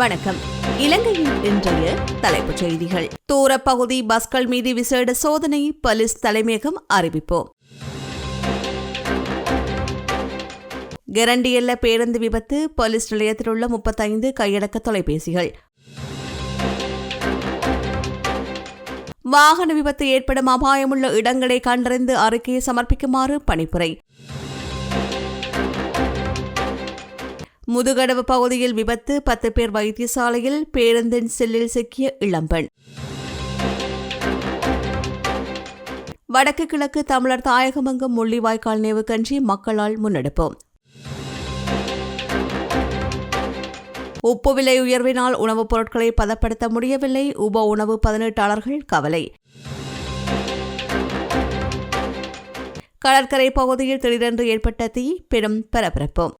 வணக்கம். இலங்கையின் இன்றைய தலைப்புச் செய்திகள். தூரப்பகுதி பஸ்கள் மீது விசேட சோதனை போலீஸ் தலைமையகம் அறிவிப்பு. கெரண்டியல்ல பேருந்து விபத்து போலீஸ் நிலையத்தில் உள்ள முப்பத்தைந்து கையடக்க தொலைபேசிகள். வாகன விபத்து ஏற்படும் அபாயமுள்ள இடங்களை கண்டறிந்து அறிக்கையை சமர்ப்பிக்குமாறு பணிப்புரை. முதுகடவு பகுதியில் விபத்து பத்து பேர் வைத்தியசாலையில் பேருந்தின் செல்லில் சிக்கிய இளம்பெண் வடக்கு கிழக்கு தமிழர் தாயகமங்கம் முள்ளிவாய்க்கால் நினைவு கஞ்சி மக்களால் முன்னெடுப்போம் உப்பு விலை உயர்வினால் உணவுப் பொருட்களை பதப்படுத்த முடியவில்லை. உப உணவு பதினெட்டாளர்கள் கவலை. கடற்கரை பகுதியில் திடீரென்று ஏற்பட்ட தீ பெரும் பரபரப்பு.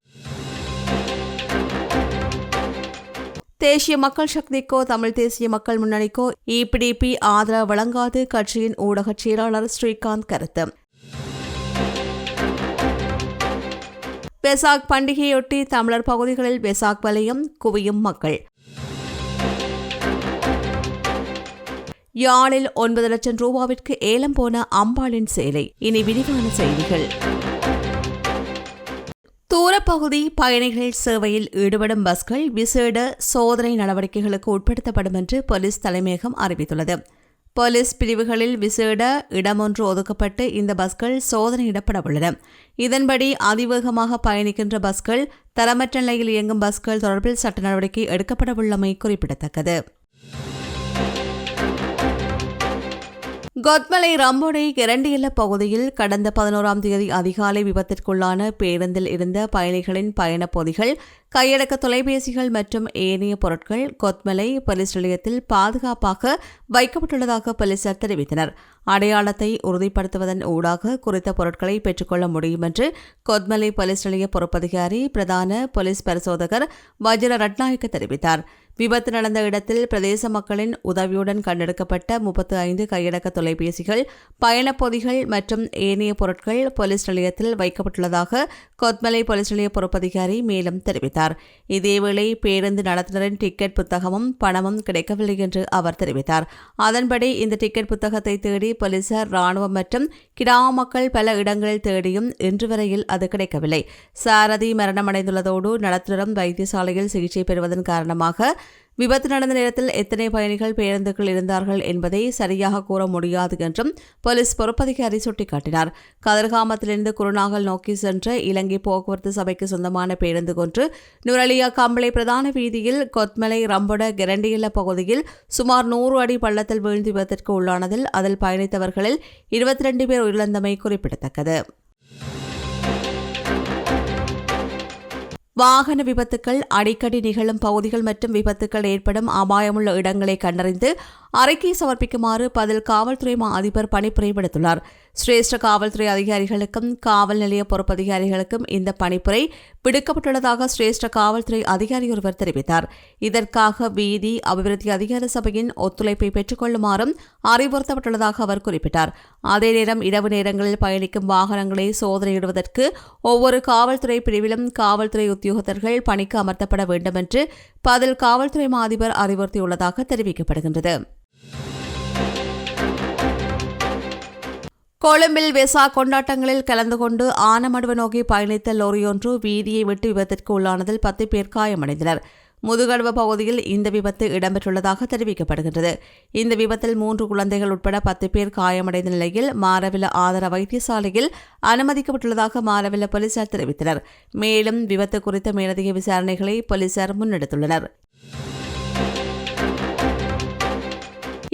தேசிய மக்கள் சக்திக்கோ தமிழ் தேசிய மக்கள் முன்னணிக்கோ இபிடிபி ஆதரவு வழங்காது கட்சியின் ஊடக செயலாளர் ஸ்ரீகாந்த் கருத்து. பெசாக் பண்டிகையொட்டி தமிழர் பகுதிகளில் வெசாக் வலயம் குவியும் மக்கள். யாழில் ஒன்பது லட்சம் ரூபாவிற்கு ஏலம் போன அம்பாளின் சேலை. இனி விரிவான செய்திகள். தூரப்பகுதி பயணிகள் சேவையில் ஈடுபடும் பஸ்கள் விசேட சோதனை நடவடிக்கைகளுக்கு உட்படுத்தப்படும் என்று போலீஸ் தலைமையகம் அறிவித்துள்ளது. போலீஸ் பிரிவுகளில் விசேட இடமொன்று ஒதுக்கப்பட்டு இந்த பஸ்கள் சோதனையிடப்பட உள்ளன இதன்படி அதிவேகமாக பயணிக்கின்ற பஸ்கள் தரமற்ற நிலையில் இயங்கும் பஸ்கள் தொடர்பில் சட்ட நடவடிக்கை எடுக்கப்படவுள்ளமை குறிப்பிடத்தக்கது. கொத்மலை ரம்போடை இரண்டியல்ல பகுதியில் கடந்த பதினோராம் தேதி அதிகாலை விபத்திற்குள்ளான பேருந்தில் இருந்த பயணிகளின் பயணப் பொதிகள் கையடக்க தொலைபேசிகள் மற்றும் ஏனைய பொருட்கள் கொத்மலை போலீஸ் நிலையத்தில் பாதுகாப்பாக வைக்கப்பட்டுள்ளதாக போலீசார் தெரிவித்தனர். அடையாளத்தை உறுதிப்படுத்துவதன் ஊடாக குறித்த பொருட்களை பெற்றுக்கொள்ள முடியும் என்று கொத்மலை போலீஸ் நிலைய பொறுப்பதிகாரி பிரதான போலீஸ் பரிசோதகர் வஜ்ர ரட்நாயக்க தெரிவித்தார். விபத்து நடந்த இடத்தில் பிரதேச மக்களின் உதவியுடன் கண்டெடுக்கப்பட்ட முப்பத்து ஐந்து கையடக்க தொலைபேசிகள் பயணப்பொதிகள் மற்றும் ஏனைய பொருட்கள் போலீஸ் நிலையத்தில் வைக்கப்பட்டுள்ளதாக கொத்மலை போலீஸ் நிலைய பொறுப்பதிகாரி மேலும் தெரிவித்தார். இதேவேளை பேருந்து நடத்துனரின் டிக்கெட் புத்தகமும் பணமும் கிடைக்கவில்லை என்று அவர் தெரிவித்தார். அதன்படி இந்த டிக்கெட் புத்தகத்தை தேடி போலீசார் ராணுவம் மற்றும் கிராம மக்கள் பல இடங்களில் தேடியும் இன்று வரையில் அது கிடைக்கவில்லை. சாரதி மரணமடைந்துள்ளதோடு நடத்துனரும் வைத்தியசாலையில் சிகிச்சை பெறுவதன் காரணமாக விபத்து நடந்த நேரத்தில் எத்தனை பயணிகள் பேருந்துகள் இருந்தார்கள் என்பதை சரியாக கூற முடியாது என்றும் போலீஸ் பொறுப்பதிகாரி சுட்டிக்காட்டினார். கதிர்காமத்திலிருந்து குருநாகல் நோக்கி சென்ற இலங்கை போக்குவரத்து சபைக்கு சொந்தமான பேருந்து ஒன்று நுரலியா கம்பளை பிரதான வீதியில் கொத்மலை ரம்பொட கெரண்டியில பகுதியில் சுமார் நூறு அடி பள்ளத்தில் வீழ்ந்து விபத்திற்கு உள்ளானதில் அதில் பயணித்தவர்களில் இருபத்தி ரெண்டு பேர் உயிரிழந்தமை குறிப்பிடத்தக்கது. வாகன விபத்துக்கள் அடிக்கடி நிகழும் பகுதிகள் மற்றும் விபத்துக்கள் ஏற்படும் அபாயமுள்ள இடங்களை கண்டறிந்து அறிக்கை சமர்ப்பிக்குமாறு பதில் காவல்துறை மா அதிபர் பணிப்புரை விடுத்துள்ளார். சிரேஷ்ட காவல்துறை அதிகாரிகளுக்கும் காவல் நிலைய பொறுப்பதிகாரிகளுக்கும் இந்த பணிப்புரை விடுக்கப்பட்டுள்ளதாக சிரேஷ்ட காவல்துறை அதிகாரி ஒருவர் தெரிவித்தார். இதற்காக வீதி அபிவிருத்தி அதிகார சபையின் ஒத்துழைப்பை பெற்றுக்கொள்ளுமாறும் அறிவுறுத்தப்பட்டுள்ளதாக அவர் குறிப்பிட்டார். அதே நேரம் இரவு நேரங்களில் பயணிக்கும் வாகனங்களை சோதனையிடுவதற்கு ஒவ்வொரு காவல்துறை பிரிவிலும் காவல்துறை உத்தியோகத்தர்கள் பணிக்கு அமர்த்தப்பட வேண்டும் என்று பதில் காவல்துறை மாதிபர் அறிவுறுத்தியுள்ளதாக தெரிவிக்கப்படுகின்றது. கொழும்பில் விசா கொண்டாட்டங்களில் கலந்து கொண்டு ஆனமடுவு நோக்கி பயணித்த லோரியொன்று வீதியை விட்டு விபத்திற்கு உள்ளானதில் பத்து பேர் காயமடைந்தனர். முதுகடுவ பகுதியில் இந்த விபத்து இடம்பெற்றுள்ளதாக தெரிவிக்கப்படுகின்றது. இந்த விபத்தில் மூன்று குழந்தைகள் உட்பட பத்து பேர் காயமடைந்த நிலையில் மாரவில ஆதார வைத்தியசாலையில் அனுமதிக்கப்பட்டுள்ளதாக மாரவில போலீசார் தெரிவித்தனர். மேலும் விபத்து குறித்த மேலதிக விசாரணைகளை போலீசார் முன்னெடுத்துள்ளனர்.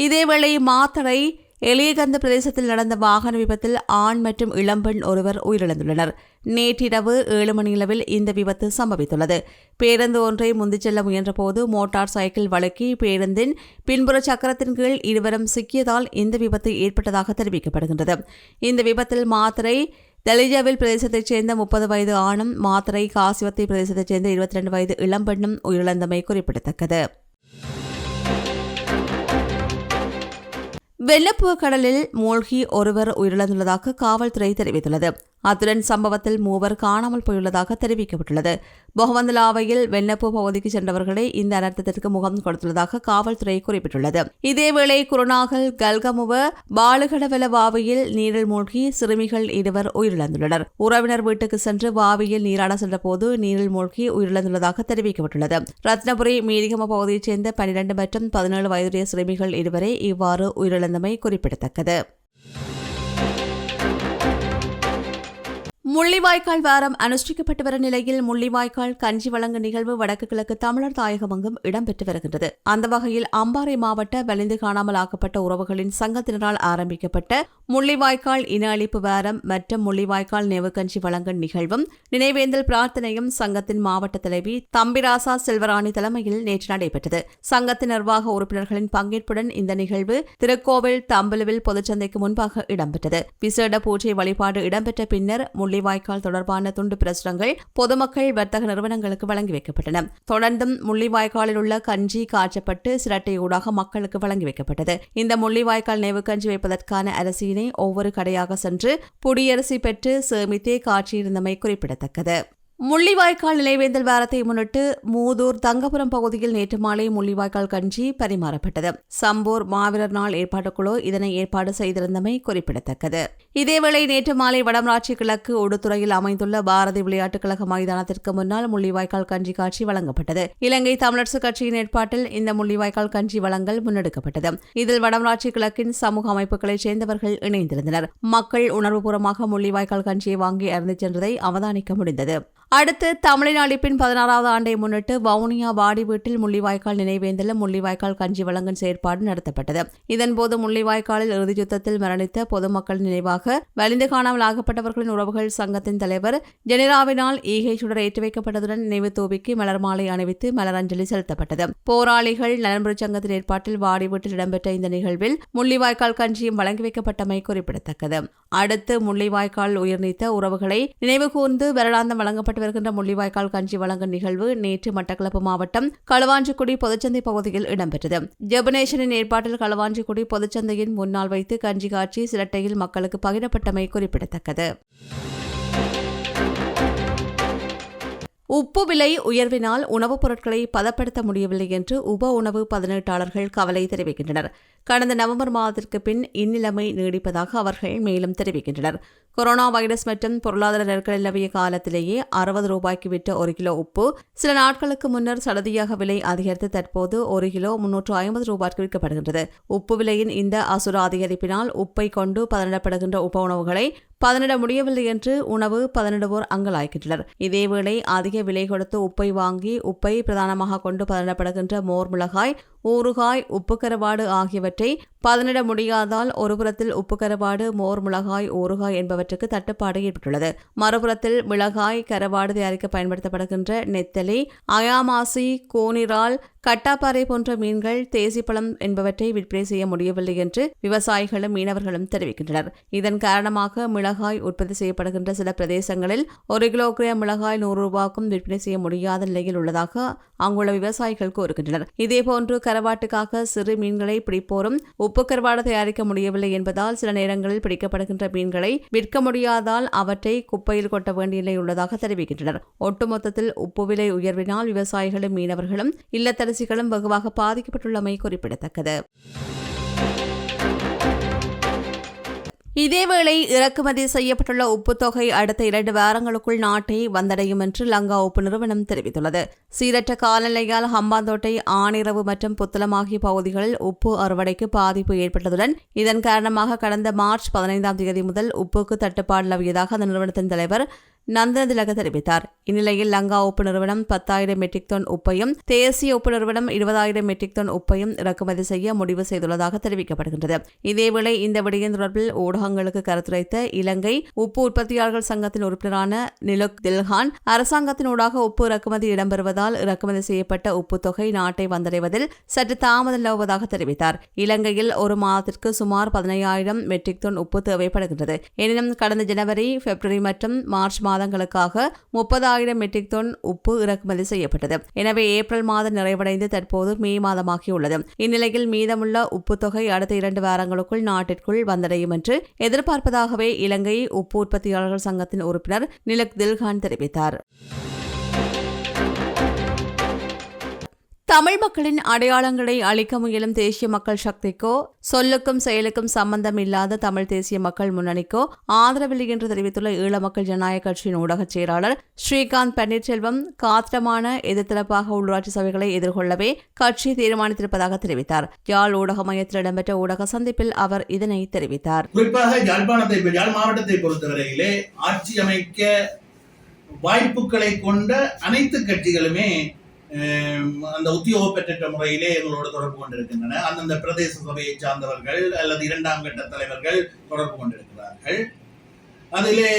இதேவேளை மாத்தரை எளியகந்த பிரதேசத்தில் நடந்த வாகன விபத்தில் ஆண் மற்றும் இளம்பெண் ஒருவர் உயிரிழந்துள்ளனர். நேற்றிரவு ஏழு மணியளவில் இந்த விபத்து சம்பவித்துள்ளது. பேருந்து ஒன்றை முந்திச் செல்ல முயன்றபோது மோட்டார் சைக்கிள் வழக்கி பேருந்தின் பின்புற சக்கரத்தின் கீழ் இருவரும் சிக்கியதால் இந்த விபத்து ஏற்பட்டதாக தெரிவிக்கப்படுகின்றது. இந்த விபத்தில் மாத்திரை தெலிஜாவில் பிரதேசத்தைச் சேர்ந்த முப்பது வயது ஆணும் மாத்திரை காசிவத்தை பிரதேசத்தைச் சேர்ந்த இருபத்தி ரெண்டு வயது இளம்பெண்ணும் உயிரிழந்தமை குறிப்பிடத்தக்கது. வெள்ளப்புவ கடலில் மூழ்கி ஒருவர் உயிரிழந்துள்ளதாக காவல்துறை தெரிவித்துள்ளது அத்துடன் சம்பவத்தில் மூவர் காணாமல் போயுள்ளதாக தெரிவிக்கப்பட்டுள்ளது. பொகவந்தலாவையில் வெண்ணப்பு பகுதிக்கு சென்றவர்களே இந்த அனர்த்தத்திற்கு முகம் கொடுத்துள்ளதாக காவல்துறை குறிப்பிட்டுள்ளது. இதேவேளை குருநாகல் கல்கமுவ பாலுகடவல வாவியில் நீரில் மூழ்கி சிறுமிகள் இருவர் உயிரிழந்துள்ளனர். உறவினர் வீட்டுக்கு சென்று வாவியில் நீராட சென்றபோது நீரில் மூழ்கி உயிரிழந்துள்ளதாக தெரிவிக்கப்பட்டுள்ளது. ரத்னபுரி மீரிகம பகுதியைச் சேர்ந்த பனிரெண்டு மற்றும் பதினேழு வயதுடைய சிறுமிகள் இருவரே இவ்வாறு உயிரிழந்தமை குறிப்பிடத்தக்கது. முள்ளிவாய்க்கால் வாரம் அனுஷ்டிக்கப்பட்டு வரும் நிலையில் முள்ளிவாய்க்கால் கஞ்சி வழங்கும் நிகழ்வு வடக்கு கிழக்கு தமிழர் தாயகமங்கும் இடம்பெற்று வருகின்றது. அந்த வகையில் அம்பாறை மாவட்ட வலிந்து காணாமல் ஆக்கப்பட்ட உறவுகளின் சங்கத்தினரால் ஆரம்பிக்கப்பட்ட முள்ளிவாய்க்கால் இன அழிப்பு வாரம் மற்றும் முள்ளிவாய்க்கால் நினைவு கஞ்சி வழங்கும் நிகழ்வும் நினைவேந்தல் பிரார்த்தனையும் சங்கத்தின் மாவட்ட தலைவி தம்பிராசா செல்வராணி தலைமையில் நேற்று நடைபெற்றது. சங்கத்தின் நிர்வாக உறுப்பினர்களின் பங்கேற்புடன் இந்த நிகழ்வு திருக்கோவில் தம்பலுவில் பொதுச்சந்தைக்கு முன்பாக இடம்பெற்றது. விசேட பூஜை வழிபாடு இடம்பெற்ற பின்னர் முள்ளி முள்ளிவாய்க்கால் தொடர்பான துண்டு பிரசுரங்கள் பொதுமக்கள் வர்த்தக நிறுவனங்களுக்கு வழங்கி வைக்கப்பட்டன. தொடர்ந்தும் முள்ளிவாய்க்காலில் உள்ள கஞ்சி காய்ச்சப்பட்டு சிரட்டையூடாக மக்களுக்கு வழங்கி வைக்கப்பட்டது. இந்த முள்ளிவாய்க்கால் நினைவு கஞ்சி வைப்பதற்கான அரசியினை ஒவ்வொரு கடையாக சென்று புடியரிசி பெற்று சேமித்தே காட்சியிருந்தமை குறிப்பிடத்தக்கது. முள்ளிவாய்க்கால் நிலைவேந்தல் வாரத்தை முன்னிட்டு மூதூர் தங்கபுரம் பகுதியில் நேற்று மாலை முள்ளிவாய்க்கால் கஞ்சி பரிமாறப்பட்டது. சம்பூர் மாவீரர் நாள் ஏற்பாட்டுக்குழு இதனை ஏற்பாடு செய்திருந்தமை குறிப்பிடத்தக்கது. இதேவேளை நேற்று மாலை வடமராட்சி கிழக்கு ஒடுத்துறையில் அமைந்துள்ள பாரதி விளையாட்டுக் கழக மைதானத்திற்கு முன்னால் முள்ளிவாய்க்கால் கஞ்சி காட்சி வழங்கப்பட்டது. இலங்கை தமிழரசு கட்சியின் ஏற்பாட்டில் இந்த முள்ளிவாய்க்கால் கஞ்சி வழங்கல் முன்னெடுக்கப்பட்டது. இதில் வடமராட்சி கிழக்கின் சமூக அமைப்புகளைச் சேர்ந்தவர்கள் இணைந்திருந்தனர். மக்கள் உணர்வுபூர்வமாக முள்ளிவாய்க்கால் கஞ்சியை வாங்கி அறிந்து சென்றதை அவதானிக்க முடிந்தது. அடுத்து தமிழின் அழிப்பின் பதினாறாவது ஆண்டை முன்னிட்டு வவுனியா வாடி வீட்டில் முள்ளிவாய்க்கால் நினைவேந்தல முள்ளிவாய்க்கால் கஞ்சி வழங்கும் செயற்பாடு நடத்தப்பட்டது. இதன்போது முள்ளிவாய்க்காலில் இறுதி யுத்தத்தில் மரணித்த பொதுமக்கள் நினைவாக வலிந்து காணாமல் ஆகப்பட்டவர்களின் உறவுகள் சங்கத்தின் தலைவர் ஜெனிராவினால் ஈகை சுடர் ஏற்றி வைக்கப்பட்டதுடன் நினைவு தூவிக்கு மலர் மாலை அணிவித்து மலரஞ்சலி செலுத்தப்பட்டது. போராளிகள் நலன்புரி சங்கத்தின் ஏற்பாட்டில் வாடி வீட்டில் இடம்பெற்ற இந்த நிகழ்வில் முள்ளிவாய்க்கால் கஞ்சியும் வழங்கி வைக்கப்பட்டமை குறிப்பிடத்தக்கது. அடுத்து முள்ளிவாய்க்கால் உயிர்நீத்த உறவுகளை நினைவு கூர்ந்து வருடாந்தம் வழங்கப்பட்ட நடைபெற்று வருகின்ற முள்ளிவாய்க்கால் கஞ்சி வழங்கும் நிகழ்வு நேற்று மட்டக்களப்பு மாவட்டம் களுவாஞ்சிக்குடி பொதுச்சந்தை பகுதியில் இடம்பெற்றது. ஜெபனேஷனின் ஏற்பாட்டில் களுவாஞ்சிக்குடி பொதுச்சந்தையின் முன்னால் வைத்து கஞ்சி காட்சி சிரட்டையில் மக்களுக்கு பகிரப்பட்டமை குறிப்பிடத்தக்கது. உப்பு விலை உயர்வினால் உணவுப் பொருட்களை பதப்படுத்த முடியவில்லை என்று உப உணவு பதினெட்டாளர்கள் கவலை தெரிவிக்கின்றனர். கடந்த நவம்பர் மாதத்திற்கு பின் இந்நிலைமை நீடிப்பதாக அவர்கள் மேலும் தெரிவிக்கின்றனர். கொரோனா வைரஸ் மற்றும் பொருளாதார நெருக்கடி நிலவிய காலத்திலேயே அறுபது ரூபாய்க்கு விட்ட ஒரு கிலோ உப்பு சில நாட்களுக்கு முன்னர் சடதியாக விலை அதிகரித்து தற்போது ஒரு கிலோ முன்னூற்று ஐம்பது ரூபாய்க்கு விற்கப்படுகின்றது. உப்பு விலையின் இந்த அசுர அதிகரிப்பினால் உப்பை கொண்டு பதனிடப்படுகின்ற உப உணவுகளை பதனிட முடியவில்லை என்று உணவு பதனிடுவோர் அங்கலாய்க்கின்றனர் இதேவேளை அதிக விலை கொடுத்து உப்பை வாங்கி உப்பை பிரதானமாக கொண்டு பதனிடப்படுகின்ற மோர் மிளகாய் ஊறுகாய் உப்பு கரவாடு ஆகியவற்றை பதனிட முடியாதால் ஒருபுறத்தில் உப்பு கரவாடு மோர் மிளகாய் ஊறுகாய் என்பவற்றுக்கு தட்டுப்பாடு ஏற்பட்டுள்ளது. மறுபுறத்தில் மிளகாய் கரவாடு தயாரிக்க பயன்படுத்தப்படுகின்ற நெத்தலி அயாமாசி கோனிரால் கட்டாப்பாறை போன்ற மீன்கள் தேசிப்பழம் என்பவற்றை விற்பனை செய்ய முடியவில்லை என்று விவசாயிகளும் மீனவர்களும் தெரிவிக்கின்றனர். இதன் காரணமாக மிளகாய் உற்பத்தி செய்யப்படுகின்ற சில பிரதேசங்களில் ஒரு கிலோகிராம் மிளகாய் நூறு ரூபாய்க்கும் விற்பனை செய்ய முடியாத நிலையில் உள்ளதாக அங்குள்ள விவசாயிகள் கூறுகின்றனர். இதேபோன்று தரவாட்டுக்காக சிறு மீன்களை பிடிப்போரும். உப்பு கரவாடு தயாரிக்க முடியவில்லை என்பதால் சில நேரங்களில் பிடிக்கப்படுகின்ற மீன்களை விற்க முடியாதால் அவற்றை குப்பையில் கொட்ட வேண்டிய நிலை உள்ளதாக தெரிவிக்கின்றனர். ஒட்டுமொத்தத்தில் உப்பு விலை உயர்வினால் விவசாயிகளும் மீனவர்களும் இல்லத்தரசிகளும் வெகுவாக பாதிக்கப்பட்டுள்ளமை குறிப்பிடத்தக்கது. இதேவேளை இறக்குமதி செய்யப்பட்டுள்ள உப்பு தொகை அடுத்த இரண்டு வாரங்களுக்குள் நாட்டை வந்தடையும் என்று லங்கா உப்பு நிறுவனம் தெரிவித்துள்ளது. சீரற்ற காலநிலையால் ஹம்பாந்தோட்டை ஆனிரவு மற்றும் புத்தளம் ஆகிய பகுதிகளில் உப்பு அறுவடைக்கு பாதிப்பு ஏற்பட்டதுடன் இதன் காரணமாக கடந்த மார்ச் பதினைந்தாம் தேதி முதல் உப்புக்கு தட்டுப்பாடு நிலவியதாக அந்த நிறுவனத்தின் தலைவர் நந்தனதிலக தெரிவித்தார். இந்நிலையில் லங்கா உப்பு நிறுவனம் பத்தாயிரம் மெட்ரிக் டன் உப்பையும் தேசிய உப்பு நிறுவனம் இருபதாயிரம் மெட்ரிக் டன் உப்பையும் இறக்குமதி செய்ய முடிவு செய்துள்ளதாக தெரிவிக்கப்படுகின்றது. இதேவேளை இந்த விடயம் தொடர்பில் ஊடகங்களுக்கு கருத்துரைத்த இலங்கை உப்பு உற்பத்தியாளர்கள் சங்கத்தின் உறுப்பினரான நிலுக் தில்ஹான் அரசாங்கத்தினூடாக உப்பு இறக்குமதி இடம்பெறுவதால் இறக்குமதி செய்யப்பட்ட உப்பு தொகை நாட்டை வந்தடைவதில் சற்று தாமதம் நிலவுவதாக தெரிவித்தார். இலங்கையில் ஒரு மாதத்திற்கு சுமார் பதினையாயிரம் மெட்ரிக் டன் உப்பு தேவைப்படுகின்றது. எனினும் கடந்த ஜனவரி பிப்ரவரி மற்றும் மார்ச் மாதம் மாதங்களுக்காக முப்பதாயிரம் மெட்ரிக் டன் உப்பு இறக்குமதி செய்யப்பட்டது. எனவே ஏப்ரல் மாதம் நிறைவடைந்து தற்போது மே மாதமாகியுள்ளது. இந்நிலையில் மீதமுள்ள உப்பு தொகை அடுத்த இரண்டு வாரங்களுக்குள் நாட்டிற்குள் வந்தடையும் என்று எதிர்பார்ப்பதாகவே இலங்கை உப்பு உற்பத்தியாளர்கள் சங்கத்தின் உறுப்பினர் நிலக் தில்கான் தெரிவித்தார். தமிழ் மக்களின் அடையாளங்களை அளிக்க முயலும் தேசிய மக்கள் சக்திக்கோ சொல்லுக்கும் செயலுக்கும் சம்பந்தம் இல்லாத தமிழ் தேசிய மக்கள் முன்னணிக்கோ ஆதரவில்லை என்று தெரிவித்துள்ள ஈழ மக்கள் ஜனநாயக கட்சியின் ஊடகச் செயலாளர் ஸ்ரீகாந்த் பன்னீர்செல்வம் காத்திரமான எதிர்த்தரப்பாக உள்ளாட்சி சபைகளை எதிர்கொள்ளவே கட்சி தீர்மானித்திருப்பதாக தெரிவித்தார். யாழ் ஊடக மையத்தில் இடம்பெற்ற ஊடக சந்திப்பில் அவர் இதனை தெரிவித்தார். குறிப்பாக யாழ்ப்பாணத்தை யாழ் மாவட்டத்தை பொறுத்தவரையிலே ஆட்சி அமைக்க வாய்ப்புகளை கொண்ட அனைத்து கட்சிகளுமே அந்த உத்தியோக பெற்ற முறையிலே எங்களோடு தொடர்பு கொண்டிருக்கின்றன. அந்தந்த பிரதேச சபையை சார்ந்தவர்கள் அல்லது இரண்டாம் கட்ட தலைவர்கள் தொடர்பு கொண்டிருக்கிறார்கள். அதிலே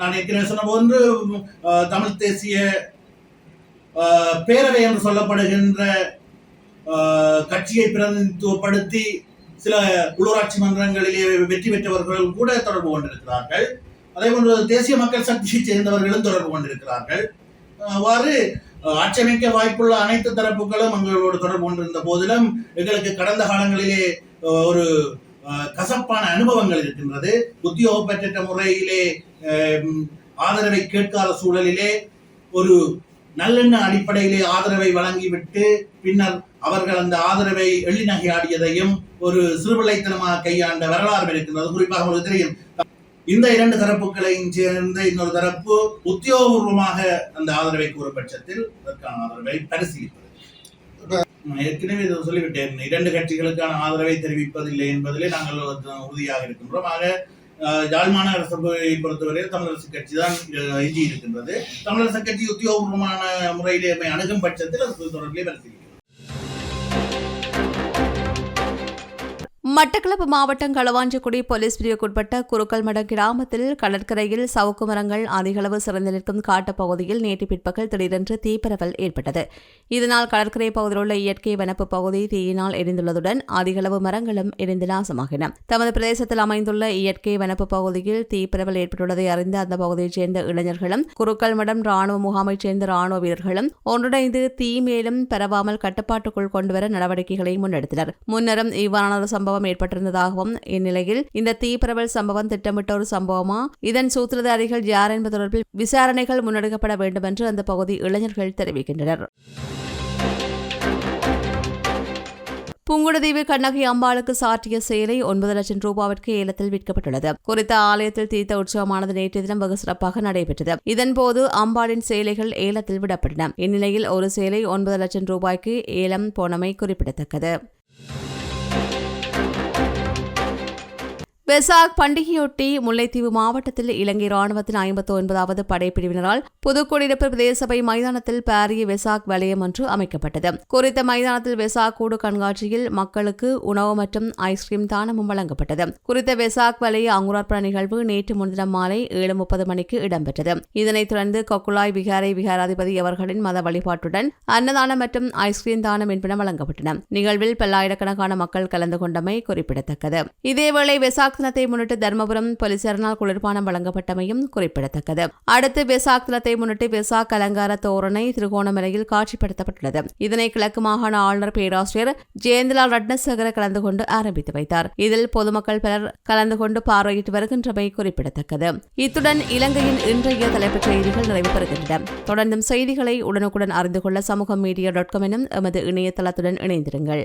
நான் ஏற்கனவே சொன்ன ஒன்று தமிழ் தேசிய பேரவை என்று சொல்லப்படுகின்ற கட்சியை பிரதிநிதித்துவப்படுத்தி சில உள்ளூராட்சி மன்றங்களிலே வெற்றி பெற்றவர்கள் கூட தொடர்பு கொண்டிருக்கிறார்கள். அதே போன்று தேசிய மக்கள் சக்தியைச் சேர்ந்தவர்களும் தொடர்பு கொண்டிருக்கிறார்கள். அவ்வாறு ஆட்சேமிக்க வாய்ப்புள்ள அனைத்து தரப்புகளும் எங்களோடு தொடர்பு கொண்டிருந்த போதிலும் எங்களுக்கு கடந்த காலங்களிலே ஒரு கசப்பான அனுபவங்கள் இருக்கின்றது. உத்தியோக பெற்ற முறையிலே ஆதரவை கேட்காத சூழலிலே ஒரு நல்லெண்ண அடிப்படையிலே ஆதரவை வழங்கிவிட்டு பின்னர் அவர்கள் அந்த ஆதரவை எள்ளி நகையாடியதையும் ஒரு சிறுபிள்ளைத்தனமாக கையாண்ட வரலாறு இருக்கின்றது. குறிப்பாக உங்களுக்கு தெரியும். இந்த இரண்டு தரப்புகளையும் சேர்ந்த இன்னொரு தரப்பு உத்தியோகபூர்வமாக அந்த ஆதரவை கூறும் பட்சத்தில் அதற்கான ஆதரவை பரிசீலிப்பது. ஏற்கனவே இதை சொல்லிவிட்டேன். இரண்டு கட்சிகளுக்கான ஆதரவை தெரிவிப்பதில்லை என்பதிலே நாங்கள் உறுதியாக இருக்கின்றோம். ஆக அஹ், யாழ் பொறுத்தவரையில் தமிழரசு கட்சி தான் எஞ்சி இருக்கின்றது தமிழரசு கட்சி உத்தியோகபூர்வமான முறையிலே அணுகும் பட்சத்தில் அது தொடர்பிலே பரிசீலிக்கும். மட்டக்களப்பு மாவட்டம் களவாஞ்சிக்குடி போலீஸ் பிரிவுக்குட்பட்ட குறுக்கல்மட கிராமத்தில் கடற்கரையில் சவுக்கு மரங்கள் அதிகளவு சிறந்து நிற்கும் காட்டுப்பகுதியில் நேற்று பிற்பகல் திடீரென்று தீப்பரவல் ஏற்பட்டது. இதனால் கடற்கரை பகுதியில் உள்ள இயற்கை வனப்பு பகுதி தீயினால் எரிந்துள்ளதுடன் அதிகளவு மரங்களும் எரிந்து நாசமாகின. தமது பிரதேசத்தில் அமைந்துள்ள இயற்கை வனப்பு பகுதியில் தீப்பரவல் ஏற்பட்டுள்ளதை அறிந்த அந்த பகுதியைச் சேர்ந்த இளைஞர்களும் குறுக்கல்மடம் ராணுவ முகாமைச் சேர்ந்த ராணுவ வீரர்களும் ஒன்றிணைந்து தீ மேலும் பரவாமல் கட்டுப்பாட்டுக்குள் கொண்டுவர நடவடிக்கைகளை முன்னெடுத்தனர். முன்னரும் இவ்வாறான சம்பவம் சம்பவம் ஏற்பட்டிருந்ததாகவும் இந்நிலையில் இந்த தீப்பரவல் சம்பவம் திட்டமிட்ட ஒரு சம்பவமா? இதன் சூத்திரதாரிகள் யார் என்பது தொடர்பில் விசாரணைகள் முன்னெடுக்கப்பட வேண்டும் என்று அந்த பகுதி இளைஞர்கள் தெரிவிக்கின்றனர். புங்குடுதீவு கண்ணகி அம்பாளுக்கு சாற்றிய சேலை ஒன்பது லட்சம் ரூபாவிற்கு ஏலத்தில் விற்கப்பட்டுள்ளது. குறித்த ஆலயத்தில் தீர்த்த உற்சவமானது நேற்றைய தினம் வெகு சிறப்பாக நடைபெற்றது. இதன்போது அம்பாளின் சேலைகள் ஏலத்தில் விடப்பட்டன. இந்நிலையில் ஒரு சேலை ஒன்பது லட்சம் ரூபாய்க்கு ஏலம் போனமை குறிப்பிடத்தக்கது. வெசாக் பண்டிகையொட்டி முல்லைத்தீவு மாவட்டத்தில் இலங்கை ராணுவத்தின் ஐம்பத்தி ஒன்பதாவது படைப்பிரிவினரால் புதுக்குடியிருப்பு பிரதேச சபை மைதானத்தில் பாரிய வெசாக் வலயம் ஒன்று அமைக்கப்பட்டது. குறித்த மைதானத்தில் வெசாக் கூடு கண்காட்சியில் மக்களுக்கு உணவு மற்றும் ஐஸ்கிரீம் தானமும் வழங்கப்பட்டது. குறித்த வெசாக் வலய அங்குரார்ப்பண நிகழ்வு நேற்று முன்தினம் மாலை ஏழு முப்பது மணிக்கு இடம்பெற்றது. இதனைத் தொடர்ந்து கொக்குலாய் விகாரை விகாராதிபதி அவர்களின் மத வழிபாட்டுடன் அன்னதானம் மற்றும் ஐஸ்கிரீம் தானம் என்பன வழங்கப்பட்டன. நிகழ்வில் பல்லாயிரக்கணக்கான மக்கள் கலந்து கொண்டமை குறிப்பிடத்தக்கது. இதேவேளை வெசாக் தினத்தை முன்னிட்டு தர்மபுரம் போலீசாரினால் குளிர்பானம் வழங்கப்பட்டமையும் குறிப்பிடத்தக்கது. அடுத்து வெசாக் தினத்தை முன்னிட்டு வெசாக் அலங்கார தோரணை திருகோணமலையில் காட்சிப்படுத்தப்பட்டுள்ளது. இதனை கிழக்கு மாகாண ஆளுநர் பேராசிரியர் ஜெயந்திலால் ரட்னசேகர கலந்து கொண்டு ஆரம்பித்து வைத்தார். இதில் பொதுமக்கள் பலர் கலந்து கொண்டு பார்வையிட்டு வருகின்றமை குறிப்பிடத்தக்கது. இத்துடன் இலங்கையின் இன்றைய தலைப்புச் செய்திகள் நிறைவு பெறுகின்றன. தொடர்ந்தும் செய்திகளை உடனுக்குடன் அறிந்து கொள்ள சமூக மீடியா டாட் காம் எனும் எமது இணையதளத்துடன் இணைந்திருங்கள்.